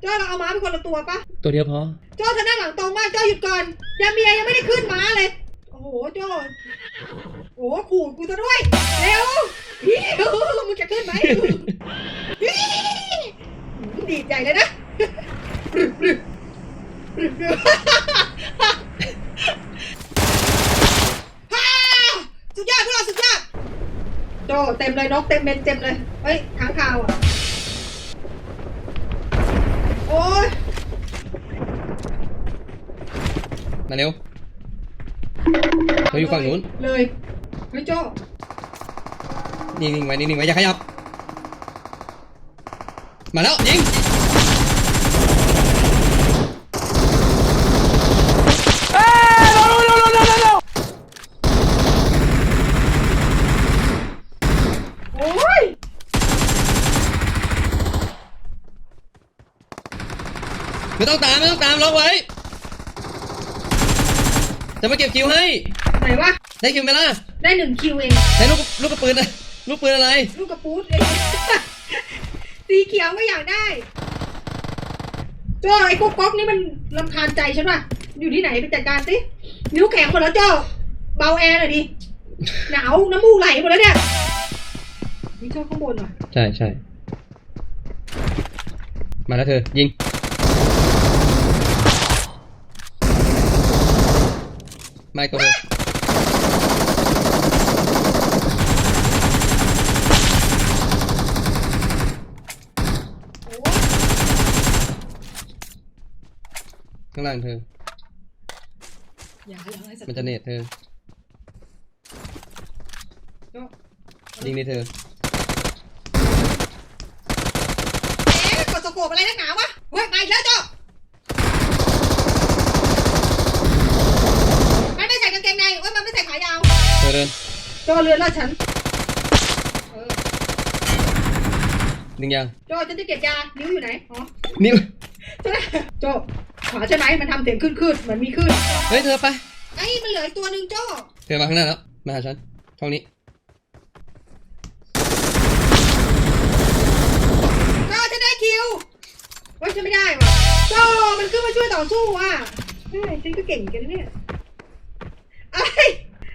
โจ้เราเอาม้าเป็นคนละตัวปะตัวเดียวพอ โจ้เธอหน้าหลังตรงมากโจ้หยุดก่อนยาเมียยังไม่ได้ขึ้นม้าเลย โอ้โหโจ้โอ้โหขู่กูซะด้วย เร็วพี่มึงจะขึ้นไหมพี่ดีดใหญ่เลยนะฮ่าสุดยอดพวกเราสุดยอดโจเต็มเลยนกเต็มเม็ดเต็มเลย เฮ้ยค้างคาวอะ โอ้ย มาเร็วเราอยู่ฝั่งนู้น เลยเฮ้ยโจนิ่งๆไว้นิ่งๆไว้อย่าขยับ มาแล้วยิงโอ้ยไม่ต้องตามไม่ต้องตามล็อกไว้ จะมาเก็บคิวให้ ไหนวะ ได้คิวไหมล่ะได้หนึ่งคิวเอง ได้ลูกลูกกระปืนอะลูกปืนอะไร ลูกกระปูดเอง สีเขียวก็อยากได้โจไอ้กุ๊กก๊อกนี่มันลำคาญใจฉันว่ะ อยู่ที่ไหนไปจัดการสิ นิ้วแข็งหมดแล้วโจเบาแอร์หน่อยดิ หนาวน้ำมูกไหลหมดแล้วเนี่ยนี่โจข้างบนว่ะ ใช่ใช่ มาแล้วเธอ ยิง ไม่ก็เธอโอ้ข้างล่างเธอ อย่าอย่าให้สัตมันว์จะเนตเธอโจยิงนี่เธอ เอ๊ะกดสโคปอะไรนักหนาวะเฮ้ยมาอีกแล้วโจมั โจเรือนละฉันเออดึงยางโจฉันจะเก็บยา นิ้วอยู่ไหน อ๋อนิ้วใช่ไหมโจขวาใช่ไหมมันทำเสียงขึ้นขึ้นเหมือนมีขึ้นเฮ้ยเธอไปไอ้ยมันเหลืออีกตัวหนึ่งโจเธอมาข้างหน้าแล้ว มาหาฉันช่องนี้โจฉันได้คิวเว้ยฉันไม่ได้ว่ะโจมันขึ้นมาช่วยต่อสู้ว่ะเฮ้ยฉันก็เก่งเหมือนกันนะเนี่ยไอ้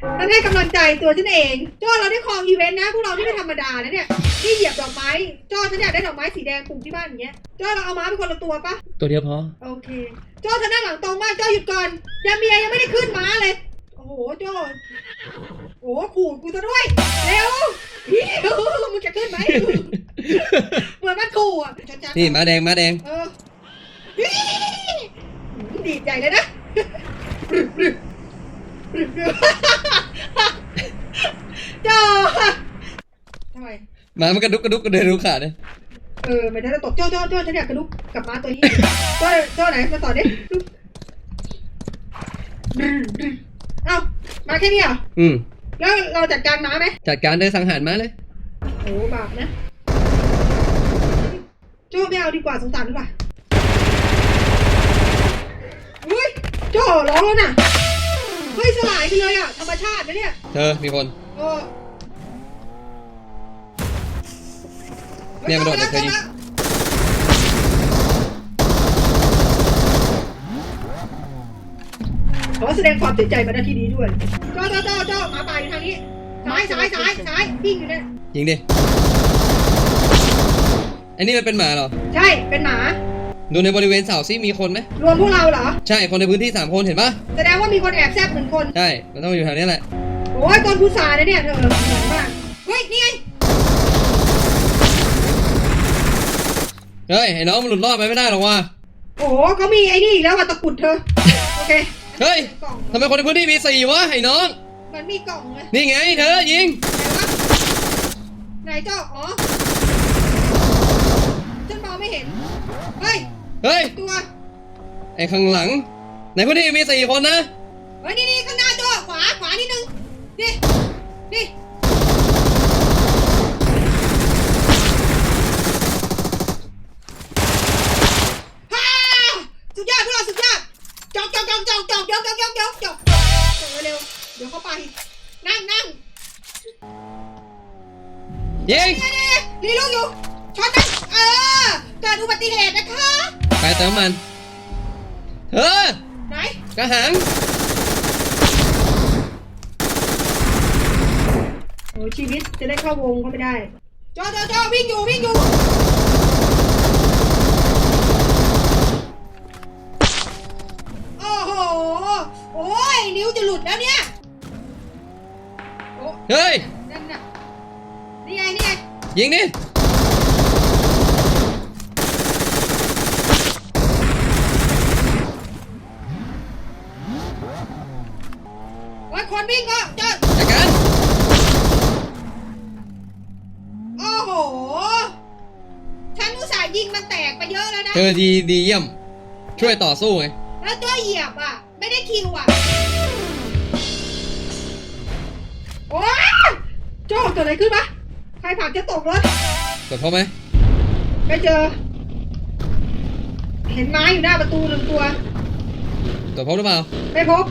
ยมันให้กำลังใจตัวฉันเองโจเราได้ครองอีเวนต์นะพวกเราที่ไม่ธรรมดานะเนี่ยที่เหยียบดอกไม้โจฉันอยากได้ดอกไม้สีแดงปลูกที่บ้านอย่างเงี้ยโจเราเอาม้าเป็นคนละตัวปะตัวเดียวพอ โอเคโจ้เธอหน้าหลังตรงมากโจ้หยุดก่อนยาเมียยังไม่ได้ขึ้นม้าเลย โอ้โหโจ้โอ้โหขู่กูซะด้วยเร็วพี่มึงจะขึ้นไหมเหมือนมันขู่อะชัดๆนี่ม้าแดงม้าแดง เออพี่ดีดใหญ่เลยนะ โจ้ทำไมม้ามันกระดุกกระดุกกระเดินรู้ขาดเลยเออไม่ได้ตกโจ้โจ้โจ้ฉันอยากกระดุกกับม้าตัวนี้โจ้โจ้ไหนมาต่อดิเอ้ามาแค่นี้เหรอ อืม แล้วเราจัดการม้าไหมจัดการเธอสังหารม้าเลย โอ้บาปนะโจ้ไม่เอาดีกว่าสงสารดีกว่าอุ้ยโจ้ร้องแล้วน่ะ เฮ้ยสลายไปเลยอะธรรมชาตินะเนี่ยเธอมีคน เออเนี่ยมันโดดจากเธอยิงขอแสดงความเสียใจมาณที่นี้ด้วยโจ้โจ้โจ้โจ้หมาป่าอยู่ทางนี้ซ้ายซ้ายซ้ายซ้ายวิ่งอยู่เนี่ยยิงดิไอ้นี่มันเป็นหมาเหรอ ใช่เป็นหมา ดูในบริเวณเสาซิมีคนไหมรวมพวกเราเหรอ ใช่คนในพื้นที่สามคนเห็นปะแสดงว่ามีคนแอบแซบหนึ่งคน ใช่มันต้องอยู่แถวนี้แหละโอ้ยต้นพุทราเนี่ยเนี่ยเธอเหมือนมากเฮ้ย นี่ไง เฮ้ยไอ้น้องมันหลุดรอดไปไม่ได้หรอกว่ะโอ้โหเขามีไอ้นี่อีกแล้วว่ะตะกรุดเธอ โอเค เฮ้ยกล่องทำไมคนในพื้นที่มีสี่วะไอ้น้อง มันมีกล่องเลยนี่ไงเธอยิง ไหนวะไหนเจ้าอ๋อฉันมองไม่เห็น เฮ้ย เฮ้ย ตัวไอ้ข้างหลัง ในพื้นที่มีสี่คนนะ เฮ้ยนี่นี่ข้างหน้าตัวขวาขวานิดนึงนี่นี่ฮ่าสุดยอดพวกเราสุดยอดจอกจอกจอกจอกจอกยกยกยกยกจอกจอกเร็วๆเดี๋ยวเข้าไป นั่งนั่งยิง นี่นี่นี่ลีลูกอยู่ช็อตนะเออเกิดอุบัติเหตุนะคะต ไปเติมน้ำมันเธอไหนกระหังโอ้ชีวิตจะได้เข้าวงก็ไม่ได้จอจอจอวิ่งอยู่วิ่งอยู่โอ้โหโอ้ยนิ้วจะหลุดแล้วเนี่ยโอ้เฮ้ยนั่นน่ะนี่ไงนี่ไงยิงดิ คนวิ่งก็จอดจัดการโอ้โห ฉันอุตส่าห์ยิงมันแตกไปเยอะแล้วนะ เธอดีดีเยี่ยม ช่วยต่อสู้ไง แล้วตัวเหยียบอะ ไม่ได้คิวอะ โอ้ยโจ้เกิดอะไรขึ้นปะใครผลักจะตกรถเกดพบไหม ไม่เจอ เห็นไม้อยู่หน้าประตูหนึ่งตัว เกดพบหรือเปล่า ไม่พบ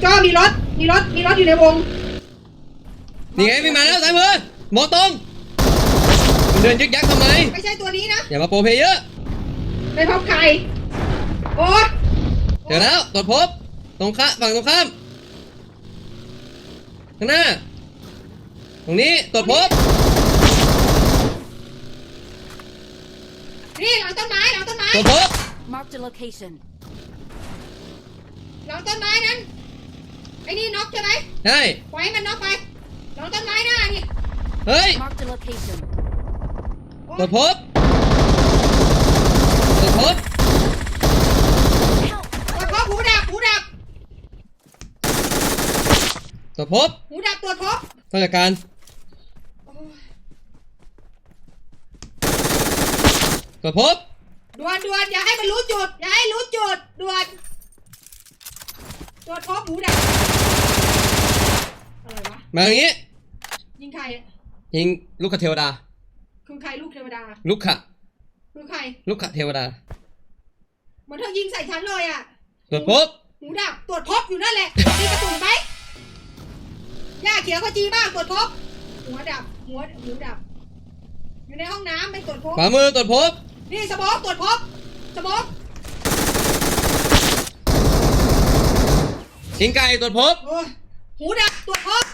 โจ้มีรถ มีรถมีรถอยู่ในวงนี่ไงไม่มาแล้วสายมือมองตรงมันเดินยึกยักทำไม ไม่ใช่ตัวนี้นะอย่ามาโปรเพลเยอร์ไม่พบใครโอ้ยเดี๋ยวแล้วตรวจพบ ตรงข้าฝั่งตรงข้าม ข้างหน้า ตรงนี้ตรวจพบ นี่หลังต้นไม้หลังต้นไม้ ตรวจพบ Marked a location. หลังต้นไม้นั้นไอ้นี่น็อกใช่ไหมใช่ปล่อยให้มันน็อกไปหลังต้นไม้หน้านี่เฮ้ย Marked a location. โอ้ตรวจพบตรวจพบ Help! ตรวจพบหูดับหูดับตรวจพบหูดับตรวจพบต้องจัดการโอ้ยตรวจพบด่วนด่วนอย่าให้มันรู้จุด อย่าให้รู้จุดด่วน ตรวจพบหูดับอะไรวะมาอย่างนี้ยิงใครอะยิงลูกขเทวดา คือใครลูกเทวดา ลูกขะคือใคร ลูกขะเทวดาเหมือนเธอยิงใส่ฉันเลยอะตรวจพบหูดับตรวจพบอยู่นั่นแหละมีกระสุนไหมย่าเขียวเขาจีบ้างตรวจพบหัวดับหัวหูดับ อยู่ในห้องน้ำไม่ตรวจพบขวามือตรวจพบนี่สมองตรวจพบสมอง ยิงไก่ตรวจพบโอ้ยหูดับตรวจพบ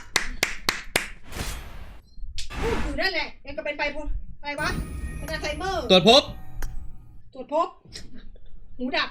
พูดอยู่นั่นแหละยังก็เป็นไปพอะไรวะเป็นอัลไซเมอร์ตรวจพบ ตรวจพบ หูดับ